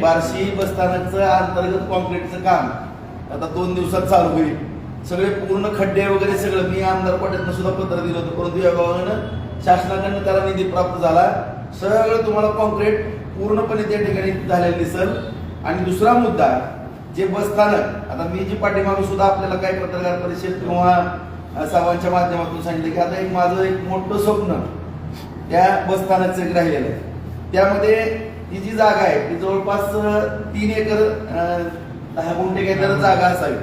बार्शी बसस्थानकचं अंतर्गत कॉन्क्रीटचं काम आता दोन दिवसात चालू होईल. सगळे पूर्ण खड्डे वगैरे सगळं मी आमदार पाटीलनं सुद्धा पत्र दिलं होतं परंतु या शासनाकडनं त्याला निधी प्राप्त झाला. सगळं तुम्हाला कॉन्क्रीट पूर्णपणे त्या ठिकाणी झालेलं दिसल. आणि दुसरा मुद्दा जे बसस्थानक आता मी जी पाठीमागून सुद्धा आपल्याला काही पत्रकार परिषद किंवा सावांच्या माध्यमातून सांगितलं की आता एक माझं एक मोठं स्वप्न त्या बसस्थानकचं एक राहिलेलं आहे. त्यामध्ये ही जी जागा आहे ती जवळपास तीन एकर दहा गुंठे काहीतरी जागा असावी.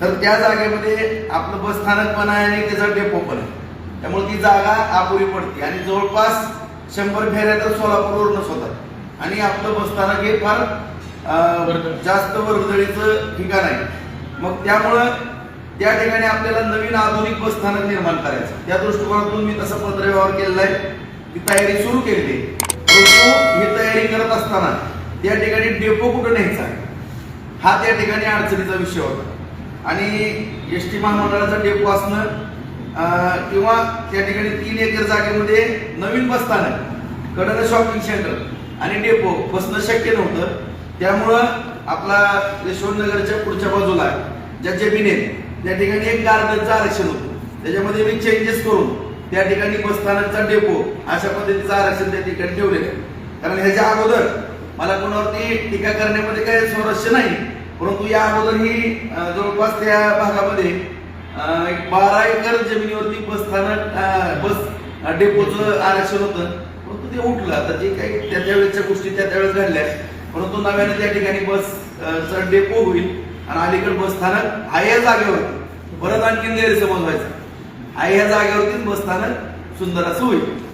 तर त्या जागेमध्ये आपलं बसस्थानक पण आहे आणि त्याचा डेपो पण आहे. त्यामुळे ती जागा अपुरी पडते. आणि जवळपास शंभर फेऱ्या तर सोलापूरवरूनच होतात. आणि आपलं बसस्थानक हे फार. जास्त वर्दळीचं ठिकाण आहे. मग त्यामुळं त्या ठिकाणी आपल्याला नवीन आधुनिक बसस्थानक निर्माण करायचं. त्या दृष्टिकोनातून मी तसा पत्रव्यवहार केलेला आहे. ती तयारी सुरू केलेली आहे. परंतु ही तयारी करत असताना त्या ठिकाणी डेपो कुठं न्यायचा? हा त्या ठिकाणी अडचणीचा विषय होता. आणि एस टी महामंडळाचा डेपो असणं किंवा त्या ठिकाणी तीन एकर जागेमध्ये नवीन बसस्थानक कडनं शॉपिंग सेंटर आणि डेपो बसणं शक्य नव्हतं. त्यामुळं आपला यशवंतनगरच्या पुढच्या बाजूला ज्या जमीन आहेत त्या ठिकाणी एक गार्डनचं आरक्षण होतं. त्याच्यामध्ये मी चेंजेस करून त्या ठिकाणी बसस्थानकचा डेपो अशा पद्धतीचं आरक्षण त्या ठिकाणी ठेवलेलं आहे. कारण ह्याच्या अगोदर मला कोणावरती टीका करण्यामध्ये काही स्वरस्य नाही परंतु या अगोदर ही जवळपास त्या भागामध्ये एक बारा एकर जमिनीवरती बसस्थानक बस डेपोचं आरक्षण होतं. परंतु ते उठलं. आता जे काही त्या त्यावेळेच्या गोष्टी त्या त्यावेळेस घडल्या परंतु नव्याने त्या ठिकाणी बस डेपो होईल आणि अलीकडे बसस्थानक आहे या जागेवर परत आणखी गैरसमज व्हायचा. आहे या जागेवरतीच बसताना सुंदर असं होईल.